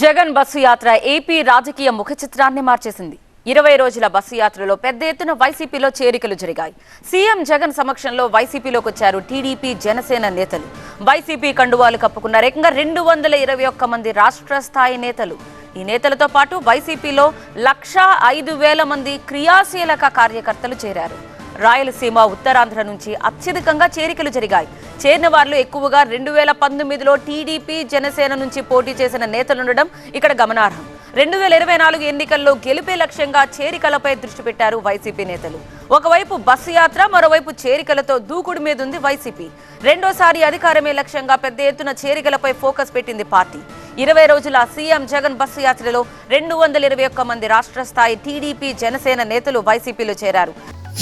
Jagan bus యాత్ర AP రాజకీయ ముఖ చిత్రాన్ని మార్చేసింది. ఇరవై రోజుల బస్సు యాత్రలో పెద్ద ఎత్తున వైసీపీలో చేరికలు జరిగాయి. సీఎం జగన్ సమక్షంలో వైసీపీలోకి వచ్చారు టీడీపీ జనసేన నేతలు. వైసీపీ కండువాలు కప్పుకున్న ఏకంగా రెండు వందల ఇరవై ఒక్క మంది రాష్ట్ర స్థాయి నేతలు. ఈ నేతలతో పాటు వైసీపీలో లక్షా ఐదు వేల మంది క్రియాశీలక కార్యకర్తలు చేరారు. రాయలసీమ ఉత్తరాంధ్ర నుంచి అత్యధికంగా చేరికలు జరిగాయి. చేరిన వారిలో ఎక్కువగా రెండు వేల పంతొమ్మిదిలో టీడీపీ జనసేన నుంచి పోటీ చేసిన నేతలుండడం ఇక్కడ గమనార్హం. రెండు వేల ఇరవై నాలుగు ఎన్నికల్లో గెలిపే లక్ష్యంగా చేరికలపై దృష్టి పెట్టారు వైసీపీ నేతలు. ఒకవైపు బస్సు యాత్ర మరోవైపు చేరికలతో దూకుడు మీదుంది వైసీపీ. రెండోసారి అధికారమే లక్ష్యంగా పెద్ద ఎత్తున చేరికలపై ఫోకస్ పెట్టింది పార్టీ. ఇరవై రోజుల సీఎం జగన్ బస్సు యాత్రలో రెండు వందల ఇరవై ఒక్క మంది రాష్ట్ర స్థాయి టీడీపీ జనసేన నేతలు వైసీపీలో చేరారు.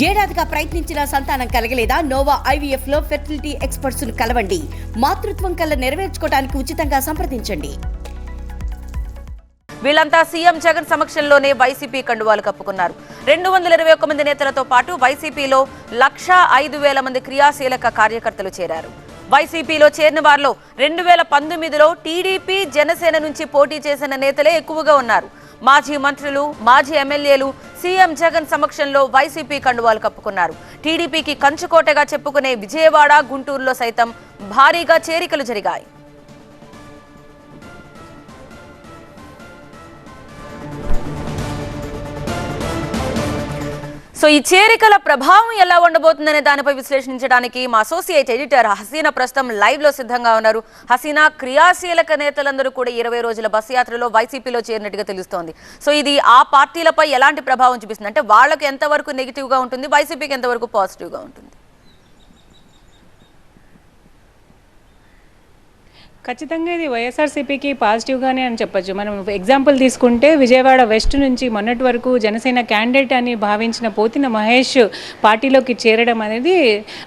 ఏడాదిగా ప్రయత్నించిన సంతానం కలగలేదా? నోవా ఐవీఎఫ్లో ఫెర్టిలిటీ ఎక్స్పర్ట్స్ను కలవండి. మాతృత్వం కల్లా నెరవేర్చుకోవడానికి ఉచితంగా సంప్రదించండి. వీళ్ళంతా సీఎం జగన్ సమక్షంలోనే వైసీపీ కండువాలు కప్పుకున్నారు. రెండు వందల ఇరవై ఒక్క మంది నేతలతో పాటు వైసీపీలో లక్షా ఐదు వేల మంది క్రియాశీలక కార్యకర్తలు చేరారు. వైసీపీలో చేరిన వారిలో రెండు వేల పంతొమ్మిదిలో టీడీపీ జనసేన నుంచి పోటీ చేసిన నేతలే ఎక్కువగా ఉన్నారు. మాజీ మంత్రులు మాజీ ఎమ్మెల్యేలు సీఎం జగన్ సమక్షంలో వైసీపీ కండువాలు కప్పుకున్నారు. టీడీపీకి కంచుకోటగా చెప్పుకునే విజయవాడ గుంటూరులో సైతం భారీగా చేరికలు జరిగాయి. సో ఈ చేరికల ప్రభావం ఎలా ఉండబోతుందనే దానిపై విశ్లేషించడానికి మా అసోసియేట్ ఎడిటర్ హసీనా ప్రస్తుతం లైవ్లో సిద్ధంగా ఉన్నారు. హసీనా క్రియాశీలక నేతలందరూ కూడా ఇరవై రోజుల బస్సు యాత్రలో వైసీపీలో చేరినట్టుగా తెలుస్తోంది. సో ఇది ఆ పార్టీలపై ఎలాంటి ప్రభావం చూపిస్తుంది? అంటే వాళ్ళకు ఎంతవరకు నెగిటివ్గా ఉంటుంది? వైసీపీకి ఎంతవరకు పాజిటివ్గా ఉంటుంది? ఖచ్చితంగా ఇది వైఎస్ఆర్సీపీకి పాజిటివ్గానే అని చెప్పొచ్చు. మనం ఎగ్జాంపుల్ తీసుకుంటే విజయవాడ వెస్ట్ నుంచి మొన్నటి వరకు జనసేన క్యాండిడేట్ అని భావించిన పోతిన మహేష్ పార్టీలోకి చేరడం అనేది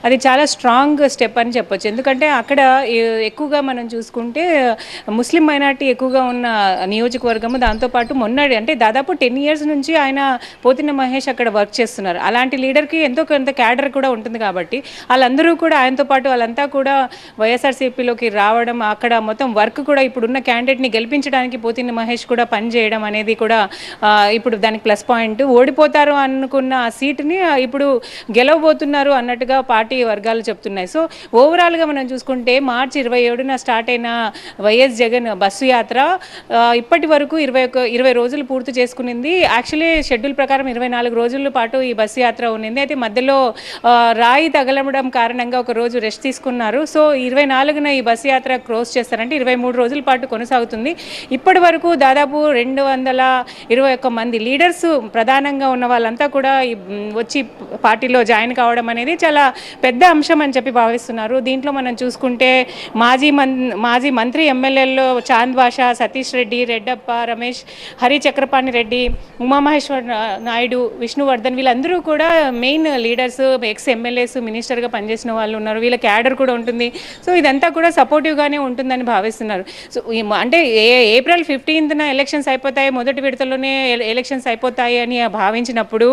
అది చాలా స్ట్రాంగ్ స్టెప్ అని చెప్పొచ్చు. ఎందుకంటే అక్కడ ఎక్కువగా మనం చూసుకుంటే ముస్లిం మైనార్టీ ఎక్కువగా ఉన్న నియోజకవర్గము. దాంతోపాటు మొన్న అంటే దాదాపు టెన్ ఇయర్స్ నుంచి ఆయన పోతిన మహేష్ అక్కడ వర్క్ చేస్తున్నారు. అలాంటి లీడర్కి ఎంతో కొంత క్యాడర్ కూడా ఉంటుంది కాబట్టి వాళ్ళందరూ కూడా ఆయనతో పాటు వాళ్ళంతా కూడా వైఎస్ఆర్సీపీలోకి రావడం అక్కడ మొత్తం వర్క్ కూడా ఇప్పుడున్న క్యాండిడేట్ని గెలిపించడానికి పోతిన మహేష్ కూడా పనిచేయడం అనేది కూడా ఇప్పుడు దానికి ప్లస్ పాయింట్ ఓడిపోతారు అనుకున్న ఆ సీట్ని ఇప్పుడు గెలవబోతున్నారు అన్నట్టుగా పార్టీ వర్గాలు చెప్తున్నాయి. సో ఓవరాల్గా మనం చూసుకుంటే మార్చి ఇరవై ఏడున స్టార్ట్ అయిన వైఎస్ జగన్ బస్సు యాత్ర ఇప్పటి వరకు ఇరవై ఒక ఇరవై రోజులు పూర్తి చేసుకునింది. యాక్చువల్లీ షెడ్యూల్ ప్రకారం ఇరవై నాలుగు రోజుల పాటు ఈ బస్సు యాత్ర ఉన్నింది. అయితే మధ్యలో రాయి తగలడం కారణంగా ఒక రోజు రెస్ట్ తీసుకున్నారు. సో ఇరవై నాలుగున ఈ బస్సు యాత్ర క్రోస్ చేస్తారంటే ఇరవై మూడు రోజుల పాటు కొనసాగుతుంది. ఇప్పటి వరకు దాదాపు రెండు వందల ఇరవై ఒక్క మంది లీడర్స్ ప్రధానంగా ఉన్న వాళ్ళంతా కూడా వచ్చి పార్టీలో జాయిన్ కావడం అనేది చాలా పెద్ద అంశం అని చెప్పి భావిస్తున్నారు. దీంట్లో మనం చూసుకుంటే మాజీ మన్ మాజీ మంత్రి ఎమ్మెల్యేల్లో చాంద్ బాషా సతీష్ రెడ్డి రెడ్డప్ప రమేష్ హరి చక్రపాణి రెడ్డి ఉమామహేశ్వర్ నాయుడు విష్ణువర్ధన్ వీళ్ళందరూ కూడా మెయిన్ లీడర్స్ ఎక్స్ ఎమ్మెల్యేస్ మినిస్టర్గా పనిచేసిన వాళ్ళు ఉన్నారు. వీళ్ళ క్యాడర్ కూడా ఉంటుంది. సో ఇదంతా కూడా సపోర్టివ్గానే ఉంటుంది ఉంటుందని భావిస్తున్నారు. సో అంటే ఏ ఏప్రిల్ ఫిఫ్టీన్త్న ఎలక్షన్స్ అయిపోతాయి మొదటి విడతలోనే ఎలక్షన్స్ అయిపోతాయి అని భావించినప్పుడు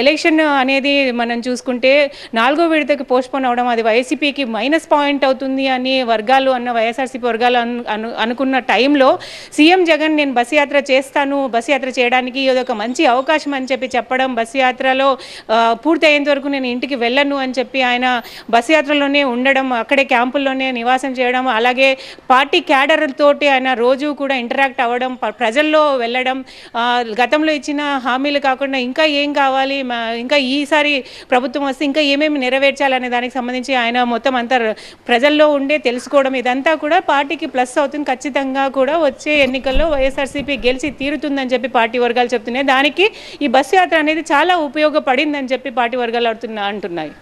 ఎలక్షన్ అనేది మనం చూసుకుంటే నాలుగో విడతకి పోస్ట్పోన్ అవడం అది వైసీపీకి మైనస్ పాయింట్ అవుతుంది అని వర్గాలు అన్న వైఎస్ఆర్సీపీ వర్గాలు అను అనుకున్న టైంలో సీఎం జగన్ నేను బస్ యాత్ర చేస్తాను బస్ యాత్ర చేయడానికి ఇది ఒక మంచి అవకాశం అని చెప్పి చెప్పడం బస్ యాత్రలో పూర్తి అయ్యేంత వరకు నేను ఇంటికి వెళ్ళను అని చెప్పి ఆయన బస్ యాత్రలోనే ఉండడం అక్కడే క్యాంపుల్లోనే నివాసం చేయడం అలాగే పార్టీ క్యాడర్ తోటి ఆయన రోజు కూడా ఇంటరాక్ట్ అవ్వడం ప్రజల్లో వెళ్ళడం గతంలో ఇచ్చిన హామీలు కాకుండా ఇంకా ఏం కావాలి మా- ఇంకా ఈసారి ప్రభుత్వం వస్తే ఇంకా ఏమేమి నెరవేర్చాలనే దానికి సంబంధించి ఆయన మొత్తం అంతా ప్రజల్లో ఉండే తెలుసుకోవడం ఇదంతా కూడా పార్టీకి ప్లస్ అవుతుంది. ఖచ్చితంగా కూడా వచ్చే ఎన్నికల్లో వైఎస్ఆర్సీపీ గెలిచి తీరుతుందని చెప్పి పార్టీ వర్గాలు చెప్తున్నాయి. దానికి ఈ బస్సు యాత్ర అనేది చాలా ఉపయోగపడిందని చెప్పి పార్టీ వర్గాలు అంటున్నా అంటున్నాయి.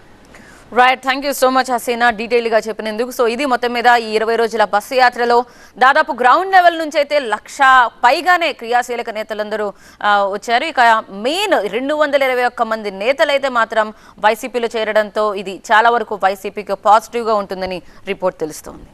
Right thank you so much Hasina డీటెయిల్గా చెప్పినందుకు. సో ఇది మొత్తం మీద ఈ ఇరవై రోజుల బస్సు యాత్రలో దాదాపు గ్రౌండ్ లెవెల్ నుంచి అయితే లక్ష పైగానే క్రియాశీలక నేతలందరూ వచ్చారు. ఇక మెయిన్ రెండు వందల ఇరవై ఒక్క మంది నేతలైతే మాత్రం వైసీపీలో చేరడంతో ఇది చాలా వరకు వైసీపీకి పాజిటివ్గా ఉంటుందని రిపోర్ట్ తెలుస్తోంది.